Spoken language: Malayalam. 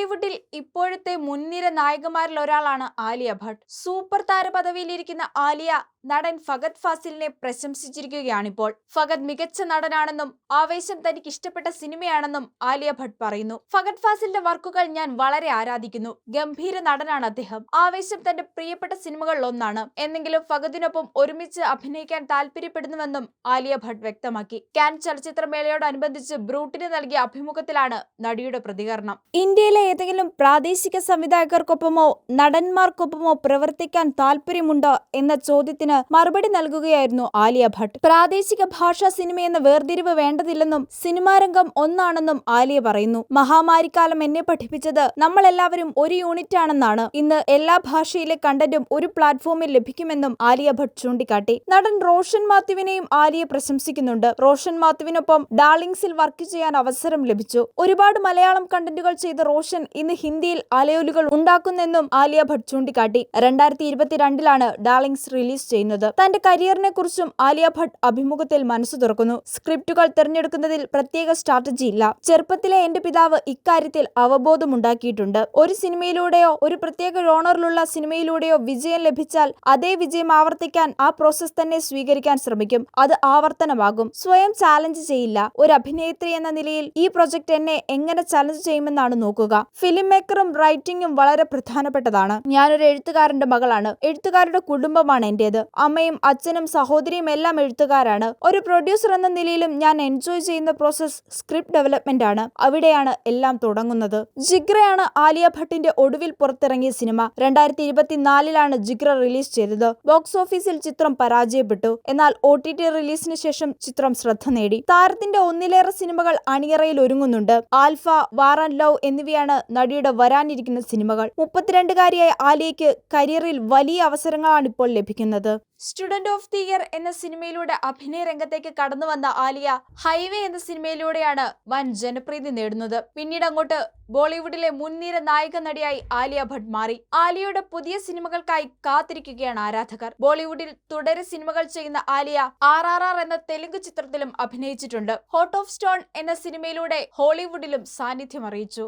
ബോളിവുഡിൽ ഇപ്പോഴത്തെ മുൻനിര നായികമാരിൽ ഒരാളാണ് ആലിയ ഭട്ട്. സൂപ്പർ താര പദവിയിലിരിക്കുന്ന ആലിയ നടൻ ഫഗത് ഫാസിലിനെ പ്രശംസിച്ചിരിക്കുകയാണിപ്പോൾ. ഫഗത് മികച്ച നടനാണെന്നും ആവേശം തനിക്ക് ഇഷ്ടപ്പെട്ട സിനിമയാണെന്നും ആലിയ ഭട്ട് പറയുന്നു. ഫഗത് ഫാസിലിന്റെ വർക്കുകൾ ഞാൻ വളരെ ആരാധിക്കുന്നു. ഗംഭീര നടനാണ് അദ്ദേഹം. ആവേശം തന്റെ പ്രിയപ്പെട്ട സിനിമകളിൽ ഒന്നാണ് എന്നെങ്കിലും ഫഗദിനൊപ്പം ഒരുമിച്ച് അഭിനയിക്കാൻ താല്പര്യപ്പെടുന്നുവെന്നും ആലിയ ഭട്ട് വ്യക്തമാക്കി. കാൻ ചലച്ചിത്രമേളയോടനുബന്ധിച്ച് ബ്രൂട്ടിന് നൽകിയ അഭിമുഖത്തിലാണ് നടിയുടെ പ്രതികരണം. ഇന്ത്യയിലെ ഏതെങ്കിലും പ്രാദേശിക സംവിധായകർക്കൊപ്പമോ നടന്മാർക്കൊപ്പമോ പ്രവർത്തിക്കാൻ താല്പര്യമുണ്ടോ എന്ന ചോദ്യത്തിന് മറുപടി നൽകുകയായിരുന്നു ആലിയ ഭട്ട്. പ്രാദേശിക ഭാഷാ സിനിമയെന്ന വേർതിരിവ് വേണ്ടതില്ലെന്നും സിനിമാരംഗം ഒന്നാണെന്നും ആലിയ പറയുന്നു. മഹാമാരിക്കാലം എന്നെ പഠിപ്പിച്ചത് നമ്മളെല്ലാവരും ഒരു യൂണിറ്റ് ആണെന്നാണ്. ഇന്ന് എല്ലാ ഭാഷയിലെ കണ്ടന്റും ഒരു പ്ലാറ്റ്ഫോമിൽ ലഭിക്കുമെന്നും ആലിയ ഭട്ട് ചൂണ്ടിക്കാട്ടി. നടൻ റോഷൻ മാത്യുവിനെയും ആലിയ പ്രശംസിക്കുന്നുണ്ട്. റോഷൻ മാത്യുവിനൊപ്പം ഡാർലിംഗ്സിൽ വർക്ക് ചെയ്യാൻ അവസരം ലഭിച്ചു. ഒരുപാട് മലയാളം കണ്ടന്റുകൾ ചെയ്ത റോഷൻ ഇന്ന് ഹിന്ദിയിൽ അലയോലുകൾ ഉണ്ടാക്കുന്നെന്നും ആലിയ ഭട്ട് ചൂണ്ടിക്കാട്ടി. രണ്ടായിരത്തി ഇരുപത്തിരണ്ടിലാണ് ഡാർലിംഗ്സ് റിലീസ് ചെയ്യുന്നത്. തന്റെ കരിയറിനെ കുറിച്ചും ആലിയ ഭട്ട് അഭിമുഖത്തിൽ മനസ്സ് തുറക്കുന്നു. സ്ക്രിപ്റ്റുകൾ തിരഞ്ഞെടുക്കുന്നതിൽ പ്രത്യേക സ്ട്രാറ്റജി ഇല്ല. ചെറുപ്പത്തിലെ എന്റെ പിതാവ് ഇക്കാര്യത്തിൽ അവബോധമുണ്ടാക്കിയിട്ടുണ്ട്. ഒരു സിനിമയിലൂടെയോ ഒരു പ്രത്യേക ജോണറിലുള്ള സിനിമയിലൂടെയോ വിജയം ലഭിച്ചാൽ അതേ വിജയം ആവർത്തിക്കാൻ ആ പ്രോസസ് തന്നെ സ്വീകരിക്കാൻ ശ്രമിക്കും. അത് ആവർത്തനമാകും. സ്വയം ചാലഞ്ച് ചെയ്യില്ല. ഒരു അഭിനേത്രി എന്ന നിലയിൽ ഈ പ്രൊജക്ട് എന്നെ എങ്ങനെ ചലഞ്ച് ചെയ്യുമെന്നാണ് നോക്കുക. ഫിലിം മേക്കറും റൈറ്റിംഗും വളരെ പ്രധാനപ്പെട്ടതാണ്. ഞാനൊരു എഴുത്തുകാരന്റെ മകളാണ്. എഴുത്തുകാരുടെ കുടുംബമാണ് എന്റേത്. അമ്മയും അച്ഛനും സഹോദരിയും എല്ലാം എഴുത്തുകാരാണ്. ഒരു പ്രൊഡ്യൂസർ എന്ന നിലയിലും ഞാൻ എൻജോയ് ചെയ്യുന്ന പ്രോസസ് സ്ക്രിപ്റ്റ് ഡെവലപ്മെന്റ് ആണ്. അവിടെയാണ് എല്ലാം തുടങ്ങുന്നത്. ജിഗ്രയാണ് ആലിയ ഭട്ടിന്റെ ഒടുവിൽ പുറത്തിറങ്ങിയ സിനിമ. രണ്ടായിരത്തി ഇരുപത്തിനാലിലാണ് ജിഗ്ര റിലീസ് ചെയ്തത്. ബോക്സ് ഓഫീസിൽ ചിത്രം പരാജയപ്പെട്ടു. എന്നാൽ ഒ ടി ടി റിലീസിന് ശേഷം ചിത്രം ശ്രദ്ധ നേടി. താരത്തിന്റെ ഒന്നിലേറെ സിനിമകൾ അണിയറയിൽ ഒരുങ്ങുന്നുണ്ട്. ആൽഫ വാർ ആൻഡ് ലവ് എന്നിവയാണ് നടിയുടെ വരാനിരിക്കുന്ന സിനിമകൾ. മുപ്പത്തിരണ്ടുകാരിയായ ആലിയയ്ക്ക് കരിയറിൽ വലിയ അവസരങ്ങളാണ് ഇപ്പോൾ ലഭിക്കുന്നത്. സ്റ്റുഡന്റ് ഓഫ് ദി ഇയർ എന്ന സിനിമയിലൂടെ അഭിനയ രംഗത്തേക്ക് കടന്നു വന്ന ആലിയ ഹൈവേ എന്ന സിനിമയിലൂടെയാണ് വൻ ജനപ്രീതി നേടുന്നത്. പിന്നീട് അങ്ങോട്ട് ബോളിവുഡിലെ മുൻനിര നായിക നടിയായി ആലിയ ഭട്ട് മാറി. ആലിയയുടെ പുതിയ സിനിമകൾക്കായി കാത്തിരിക്കുകയാണ് ആരാധകർ. ബോളിവുഡിൽ തുടരെ സിനിമകൾ ചെയ്യുന്ന ആലിയ ആർ ആർ ആർ എന്ന തെലുങ്ക് ചിത്രത്തിലും അഭിനയിച്ചിട്ടുണ്ട്. ഹോട്ട് ഓഫ് സ്റ്റോൺ എന്ന സിനിമയിലൂടെ ഹോളിവുഡിലും സാന്നിധ്യം അറിയിച്ചു.